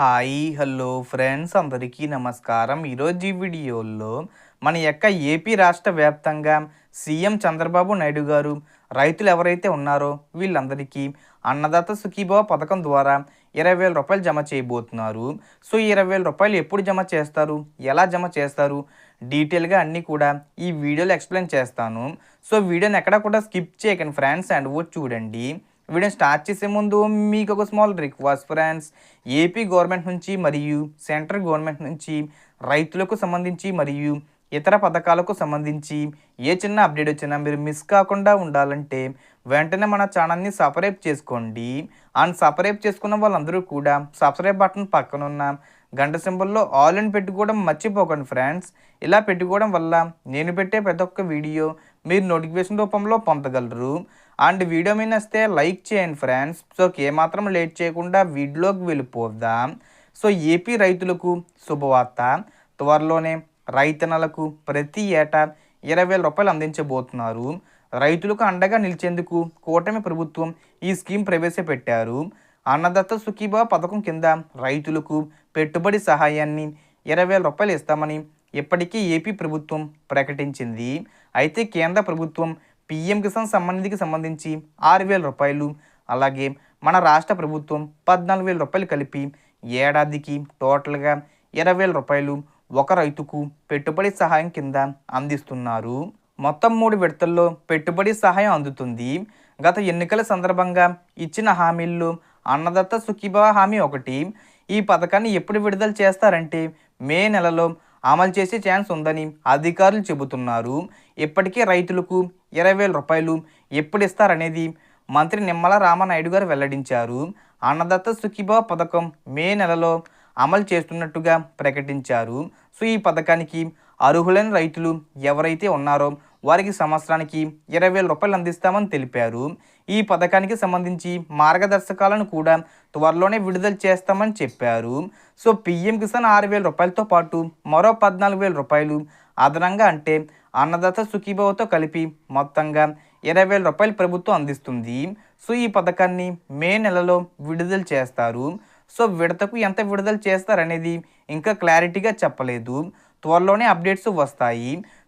Hi hello friends. అందరికీ నమస్కారం. ఈరోజు ఈ వీడియోలో మన యొక్క ఏపీ రాష్ట్ర వ్యాప్తంగా సీఎం చంద్రబాబు నాయుడు గారు రైతులు ఎవరైతే ఉన్నారో వీళ్ళందరికీ అన్నదాత సుఖీభావ పథకం ద్వారా ఇరవై వేల రూపాయలు జమ చేయబోతున్నారు. సో ఇరవై వేల రూపాయలు ఎప్పుడు జమ చేస్తారు? ఎలా జమ చేస్తారు? డీటెయిల్గా అన్నీ కూడా ఈ వీడియోలో ఎక్స్ప్లెయిన్ చేస్తాను. సో వీడియోని ఎక్కడ కూడా స్కిప్ చేయకండి ఫ్రెండ్స్. అండ్ ఓ చూడండి. వీడియో స్టార్ట్ చేసే ముందు మీకు ఒక small request friends AP government నుంచి మరియు సెంట్రల్ గవర్నమెంట్ నుంచి రైతులకు సంబంధించి మరియు ఇతర పథకాలకు సంబంధించి ఏ చిన్న అప్డేట్ వచ్చినా మీరు మిస్ కాకుండా ఉండాలంటే వెంటనే మన ఛానల్ని సబ్స్క్రైబ్ చేసుకోండి. అండ్ సబ్స్క్రైబ్ చేసుకున్న వాళ్ళందరూ కూడా సబ్స్క్రైబ్ బటన్ పక్కన ఉన్న గంట సింబల్లో ఆల్ అని పెట్టుకోవడం మర్చిపోకండి ఫ్రెండ్స్ ఇలా పెట్టుకోవడం వల్ల నేను పెట్టే ప్రతి ఒక్క వీడియో మీరు నోటిఫికేషన్ రూపంలో పొందగలరు. అండ్ వీడియో మీద వస్తే లైక్ చేయండి ఫ్రెండ్స్. సో ఏమాత్రం లేట్ చేయకుండా వీడియోకి వెళ్ళిపోదాం. సో ఏపీ రైతులకు శుభవార్త. త్వరలోనే రైతన్నలకు ప్రతి ఏటా ఇరవై వేల రూపాయలు అందించబోతున్నారు. రైతులకు అండగా నిలిచేందుకు కూటమి ప్రభుత్వం ఈ స్కీమ్ ప్రవేశపెట్టారు. అన్నదత్త సుఖీభా పథకం కింద రైతులకు పెట్టుబడి సహాయాన్ని ఇరవై వేల రూపాయలు ఇస్తామని ఇప్పటికీ ఏపీ ప్రభుత్వం ప్రకటించింది. అయితే కేంద్ర ప్రభుత్వం పీఎం కిసాన్ సంబంధికి సంబంధించి ఆరు వేల రూపాయలు అలాగే మన రాష్ట్ర ప్రభుత్వం పద్నాలుగు వేల రూపాయలు కలిపి ఏడాదికి టోటల్గా ఇరవై వేల రూపాయలు ఒక రైతుకు పెట్టుబడి సహాయం కింద అందిస్తున్నారు. మొత్తం మూడు విడతల్లో పెట్టుబడి సహాయం అందుతుంది. గత ఎన్నికల సందర్భంగా ఇచ్చిన హామీల్లో అన్నదత్త సుఖీభావ హామీ ఒకటి. ఈ పథకాన్ని ఎప్పుడు విడుదల చేస్తారంటే మే నెలలో అమలు చేసే ఛాన్స్ ఉందని అధికారులు చెబుతున్నారు. ఇప్పటికే రైతులకు ఇరవై వేల రూపాయలు ఎప్పుడు ఇస్తారనేది మంత్రి నిమ్మల రామనాయుడు గారు వెల్లడించారు. అన్నదత్త సుఖీభావ పథకం మే నెలలో అమలు చేస్తున్నట్టుగా ప్రకటించారు. సో ఈ పథకానికి అర్హులైన రైతులు ఎవరైతే ఉన్నారో వారికి సంవత్సరానికి ఇరవై వేల రూపాయలు అందిస్తామని తెలిపారు. ఈ పథకానికి సంబంధించి మార్గదర్శకాలను కూడా త్వరలోనే విడుదల చేస్తామని చెప్పారు. సో పిఎం కిసాన్ ఆరు వేల రూపాయలతో పాటు మరో పద్నాలుగు వేల రూపాయలు అదనంగా అంటే అన్నదాత సుఖీభావతో కలిపి మొత్తంగా ఇరవై వేల రూపాయలు ప్రభుత్వం అందిస్తుంది. సో ఈ పథకాన్ని మే నెలలో విడుదల చేస్తారు. సో విడతకు ఎంత విడుదల చేస్తారనేది ఇంకా క్లారిటీగా చెప్పలేదు. త్వరలోనే అప్డేట్స్ వస్తాయి.